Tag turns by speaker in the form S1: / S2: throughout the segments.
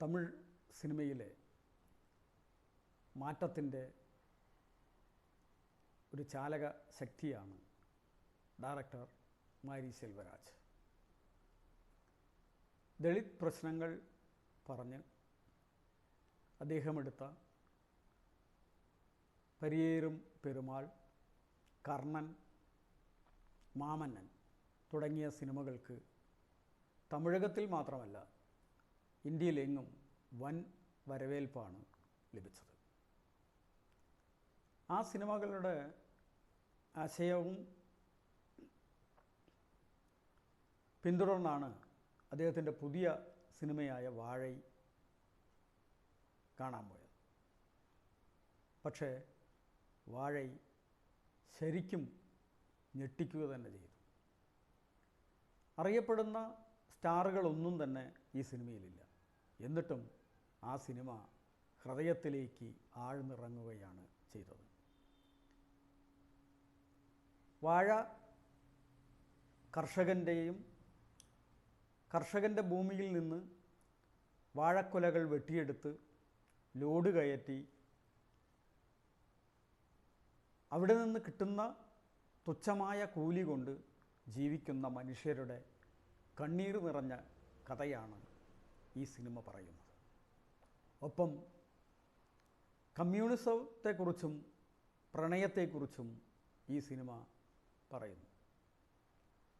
S1: തമിഴ് സിനിമയിലെ മാറ്റത്തിന്റെ ഒരു ചാലക ശക്തിയാണ് ഡയറക്ടർ മാരി സെൽവരാജ്. ദളിത് പ്രശ്നങ്ങൾ പറഞ്ഞ് അദ്ദേഹമെടുത്ത പരിയേറും പെരുമാൾ കർണൻ മാമന്നൻ തുടങ്ങിയ സിനിമകൾക്ക് തമിഴകത്തിൽ മാത്രമല്ല ഇന്ത്യയിലെങ്ങും വൻ വരവേൽപ്പാണ് ലഭിച്ചത്. ആ സിനിമകളുടെ ആശയവും പിന്തുടർന്നാണ് അദ്ദേഹത്തിന്റെ പുതിയ സിനിമയായ വാഴൈ കാണാൻ പോയത്. പക്ഷേ വാഴൈ ശരിക്കും ഞെട്ടിക്കുക തന്നെ ചെയ്തു. അറിയപ്പെടുന്ന സ്റ്റാറുകളൊന്നും തന്നെ ഈ സിനിമയിലില്ല. എന്നിട്ടും ആ സിനിമ ഹൃദയത്തിലേക്ക് ആഴ്ന്നിറങ്ങുകയാണ് ചെയ്തത്. വാഴ കർഷകന്റെയും കർഷകന്റെ ഭൂമിയിൽ നിന്ന് വാഴക്കുലകൾ വെട്ടിയെടുത്ത് ലോഡ് കയറ്റി അവിടെ നിന്ന് കിട്ടുന്ന തുച്ഛമായ കൂലി കൊണ്ട് ജീവിക്കുന്ന മനുഷ്യരുടെ കണ്ണീർ നിറഞ്ഞ കഥയാണ് ഈ സിനിമ പറയുന്നത്. ഒപ്പം കമ്മ്യൂണിസത്തെക്കുറിച്ചും പ്രണയത്തെക്കുറിച്ചും ഈ സിനിമ പറയുന്നു.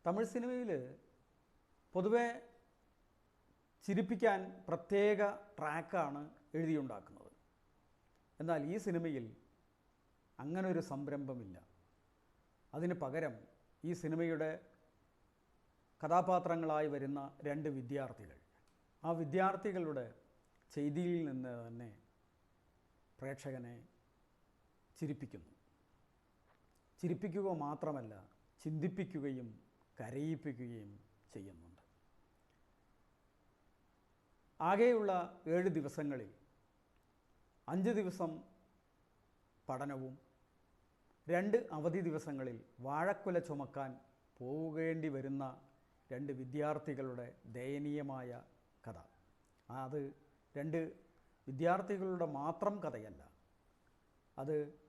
S1: തമിഴ് സിനിമയിൽ പൊതുവെ ചിരിപ്പിക്കാൻ പ്രത്യേക ട്രാക്കാണ് എഴുതിയുണ്ടാക്കുന്നത്. എന്നാൽ ഈ സിനിമയിൽ അങ്ങനൊരു സംരംഭമില്ല. അതിന് പകരം ഈ സിനിമയുടെ കഥാപാത്രങ്ങളായി വരുന്ന രണ്ട് വിദ്യാർത്ഥികൾ ആ വിദ്യാർത്ഥികളുടെ ചെയ്തിയിൽ നിന്ന് തന്നെ പ്രേക്ഷകനെ ചിരിപ്പിക്കുന്നു. ചിരിപ്പിക്കുക മാത്രമല്ല ചിന്തിപ്പിക്കുകയും കരയിപ്പിക്കുകയും ചെയ്യുന്നുണ്ട്. ആകെയുള്ള ഏഴ് ദിവസങ്ങളിൽ അഞ്ച് ദിവസം പഠനവും രണ്ട് അവധി ദിവസങ്ങളിൽ വാഴക്കുല ചുമക്കാൻ പോവുകേണ്ടി വരുന്ന രണ്ട് വിദ്യാർത്ഥികളുടെ ദയനീയമായ കഥ. അത് രണ്ട് വിദ്യാർത്ഥികളുടെ മാത്രം കഥയല്ല. അത്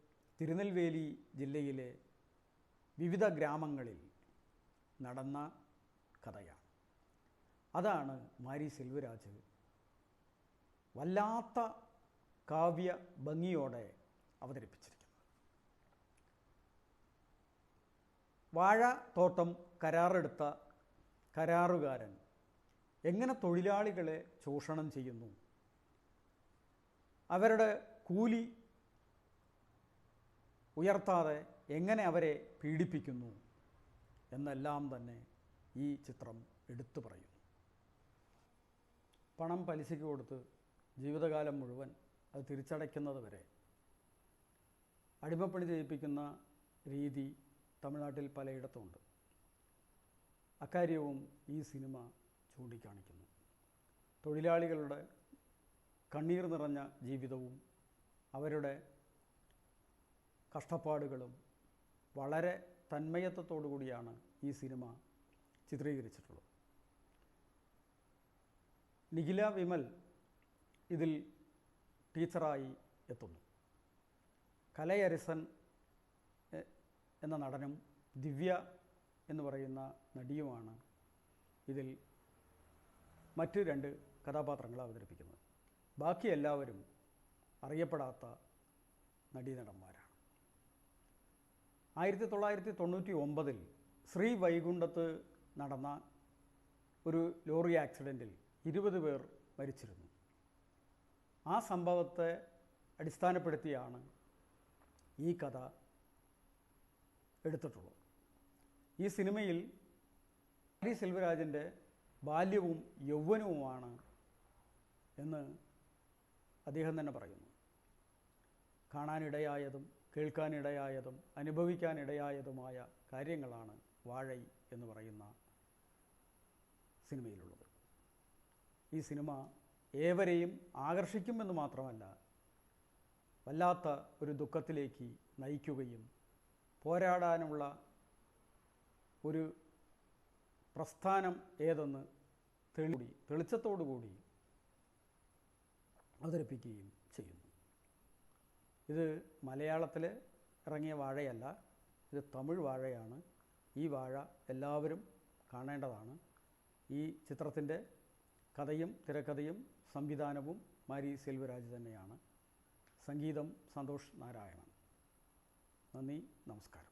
S1: തിരുനെൽവേലി ജില്ലയിലെ വിവിധ ഗ്രാമങ്ങളിൽ നടന്ന കഥയാണ്. അതാണ് മാരി സെൽവരാജ് വല്ലാത്ത കാവ്യ ഭംഗിയോടെ അവതരിപ്പിച്ചിരിക്കുന്നത്. വാഴ തോട്ടം കരാറെടുത്ത കരാറുകാരൻ എങ്ങനെ തൊഴിലാളികളെ ചൂഷണം ചെയ്യുന്നു? അവരുടെ കൂലി ഉയർത്താതെ എങ്ങനെ അവരെ പീഡിപ്പിക്കുന്നു? എന്നെല്ലാം തന്നെ ഈ ചിത്രം എടുത്തു പറയുന്നു. പണം പലിശയ്ക്ക് കൊടുത്ത് ജീവിതകാലം മുഴുവൻ അത് തിരിച്ചടയ്ക്കുന്നത് വരെ അടിമപ്പണി ചെയ്യിപ്പിക്കുന്ന രീതി തമിഴ്നാട്ടിൽ പലയിടത്തുണ്ട്. അക്കാര്യവും ഈ സിനിമ ചൂണ്ടിക്കാണിക്കുന്നു. തൊഴിലാളികളുടെ കണ്ണീർ നിറഞ്ഞ ജീവിതവും അവരുടെ കഷ്ടപ്പാടുകളും വളരെ തന്മയത്വത്തോടു കൂടിയാണ് ഈ സിനിമ ചിത്രീകരിച്ചിട്ടുള്ളത്. നിഖില വിമൽ ഇതിൽ ടീച്ചറായി എത്തുന്നു. കലയരസൻ എന്ന നടനും ദിവ്യ എന്ന് പറയുന്ന നടിയുമാണ് ഇതിൽ മറ്റ് രണ്ട് കഥാപാത്രങ്ങൾ അവതരിപ്പിക്കുന്നത്. ബാക്കി എല്ലാവരും അറിയപ്പെടാത്ത നടീനടന്മാരാണ്. ആയിരത്തി തൊള്ളായിരത്തി തൊണ്ണൂറ്റി ഒമ്പതിൽ ശ്രീ വൈകുണ്ഠത്ത് നടന്ന ഒരു ലോറി ആക്സിഡന്റിൽ ഇരുപത് പേർ മരിച്ചിരുന്നു. ആ സംഭവത്തെ അടിസ്ഥാനപ്പെടുത്തിയാണ് ഈ കഥ എടുത്തിട്ടുള്ളത്. ഈ സിനിമയിൽ ഹരി സെൽവരാജന്റെ ബാല്യവും യൗവനവുമാണ് എന്ന് അദ്ദേഹം തന്നെ പറയുന്നു. കാണാനിടയായതും കേൾക്കാനിടയായതും അനുഭവിക്കാനിടയായതുമായ കാര്യങ്ങളാണ് വാഴൈ എന്ന് പറയുന്ന സിനിമയിലുള്ളത്. ഈ സിനിമ ഏവരെയും ആകർഷിക്കുമെന്ന് മാത്രമല്ല വല്ലാത്ത ഒരു ദുഃഖത്തിലേക്ക് നയിക്കുകയും പോരാടാനുള്ള ഒരു പ്രസ്ഥാനം ഏതെന്ന് തെളി തെളിച്ചത്തോടു കൂടി അവതരിപ്പിക്കുകയും ചെയ്യുന്നു. ഇത് മലയാളത്തിൽ ഇറങ്ങിയ വാഴയല്ല ഇത് തമിഴ് വാഴയാണ്. ഈ വാഴ എല്ലാവരും കാണേണ്ടതാണ്. ഈ ചിത്രത്തിന്റെ കഥയും തിരക്കഥയും സംവിധാനവും മാരി സെൽവരാജ് തന്നെയാണ്. സംഗീതം സന്തോഷ് നാരായണൻ. നന്ദി നമസ്കാരം.